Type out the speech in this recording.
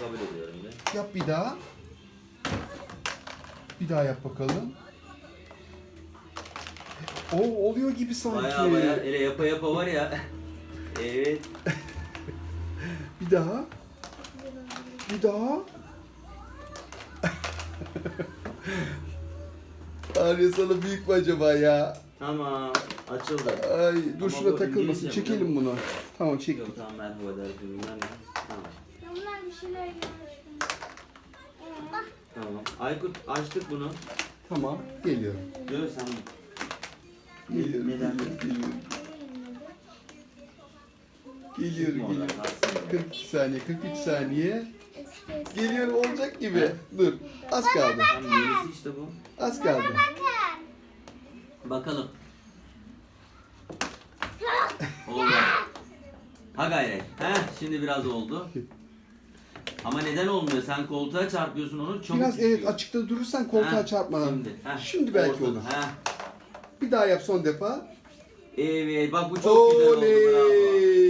kabul ediyorum de. Yap bir daha. Bir daha yap bakalım. O oluyor gibi sanki. Baya baya ele yapa yapa var ya. Evet. Bir daha. Bir daha. Arya sana büyük mü acaba ya? Tamam. Açıldı. Ay dur Ama şuna bu takılmasın. İngilizce Çekelim bunu. Tamam çek. Yok tamam merhaba der bilmem ne. Tamam. Şeyler yanlış. Bak. Tamam. Aykut açtık bunu. Tamam geliyorum. Diyor sen Geliyorum. Neden? Geliyorum. Geliyorum. Geliyorum. kalsın. 42 saniye, 43 saniye. Geliyorum olacak gibi. Dur. Az kaldı. Tamam yenisi işte bu. Az kaldı. Bakın. Bakalım. Oldu. Ha gayret. Heh şimdi biraz oldu. Ama neden olmuyor? Sen koltuğa çarpıyorsun onu çabuk Biraz evet açıkta durursan koltuğa Heh, çarpmadan. Şimdi, Şimdi belki ortada, olur. Bir daha yap son defa. Evet bak bu çok güzel oldu. Bravo.